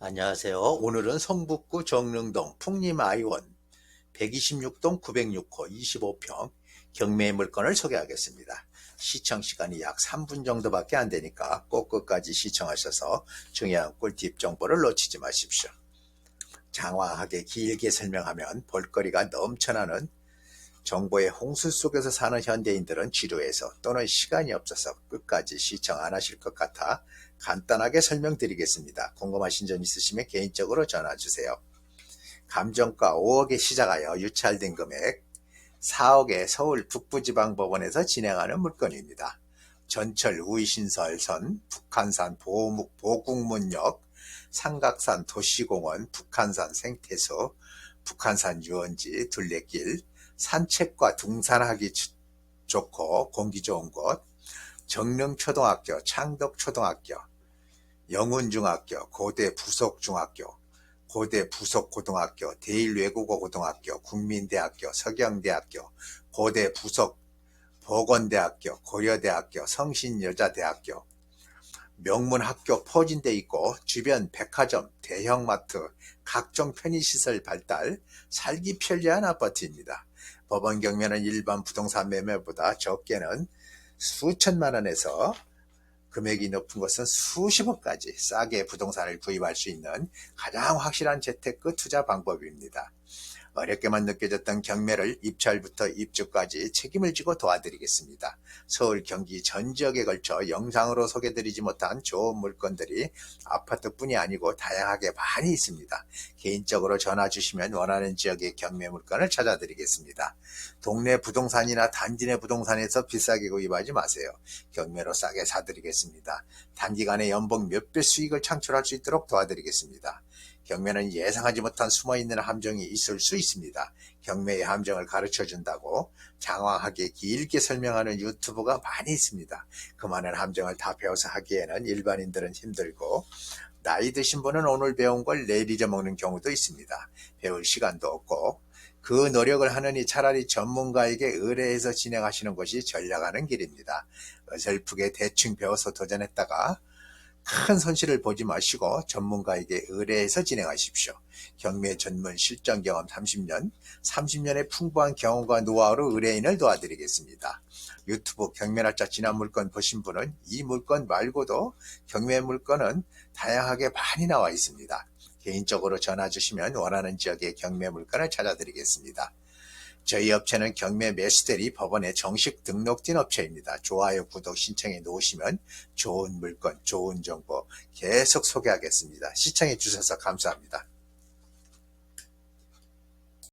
안녕하세요. 오늘은 성북구 정릉동 풍림아이원 126동 906호 25평 경매 물건을 소개하겠습니다. 시청 시간이 약 3분 정도밖에 안 되니까 꼭 끝까지 시청하셔서 중요한 꿀팁 정보를 놓치지 마십시오. 장황하게 길게 설명하면 볼거리가 넘쳐나는 정보의 홍수 속에서 사는 현대인들은 지루해서 또는 시간이 없어서 끝까지 시청 안 하실 것 같아 간단하게 설명드리겠습니다. 궁금하신 점 있으시면 개인적으로 전화 주세요. 감정가 5억에 시작하여 유찰된 금액 4억의 서울 북부지방법원에서 진행하는 물건입니다. 전철 우이신설선, 북한산 보목- 보국문역, 삼각산 도시공원, 북한산 생태소, 북한산 유원지, 둘레길, 산책과 등산하기 주- 좋고 공기 좋은 곳, 정릉초등학교, 창덕초등학교, 영훈중학교, 고대 부속중학교, 고대 부속고등학교, 대일외국어 고등학교, 국민대학교, 서경대학교, 고대 부속 보건대학교, 고려대학교, 성신여자대학교, 명문학교 포진돼 있고 주변 백화점, 대형마트, 각종 편의시설 발달, 살기 편리한 아파트입니다. 법원 경매는 일반 부동산 매매보다 적게는 수천만 원에서 금액이 높은 것은 수십억까지 싸게 부동산을 구입할 수 있는 가장 확실한 재테크 투자 방법입니다. 어렵게만 느껴졌던 경매를 입찰부터 입주까지 책임을 지고 도와드리겠습니다. 서울, 경기 전 지역에 걸쳐 영상으로 소개드리지 못한 좋은 물건들이 아파트뿐이 아니고 다양하게 많이 있습니다. 개인적으로 전화 주시면 원하는 지역의 경매 물건을 찾아드리겠습니다. 동네 부동산이나 단지 내 부동산에서 비싸게 구입하지 마세요. 경매로 싸게 사드리겠습니다. 단기간에 연봉 몇배 수익을 창출할 수 있도록 도와드리겠습니다. 경매는 예상하지 못한 숨어있는 함정이 있을 수 있습니다. 경매의 함정을 가르쳐 준다고 장황하게 길게 설명하는 유튜브가 많이 있습니다. 그 많은 함정을 다 배워서 하기에는 일반인들은 힘들고 나이 드신 분은 오늘 배운 걸 내일 잊어먹는 경우도 있습니다. 배울 시간도 없고 그 노력을 하느니 차라리 전문가에게 의뢰해서 진행하시는 것이 전략하는 길입니다. 어설프게 대충 배워서 도전했다가 큰 손실을 보지 마시고 전문가에게 의뢰해서 진행하십시오. 경매 전문 실전 경험 30년, 30년의 풍부한 경험과 노하우로 의뢰인을 도와드리겠습니다. 유튜브 경매 날짜 지난 물건 보신 분은 이 물건 말고도 경매 물건은 다양하게 많이 나와 있습니다. 개인적으로 전화 주시면 원하는 지역의 경매 물건을 찾아드리겠습니다. 저희 업체는 경매 매수대리 법원에 정식 등록된 업체입니다. 좋아요, 구독 신청해 놓으시면 좋은 물건, 좋은 정보 계속 소개하겠습니다. 시청해 주셔서 감사합니다.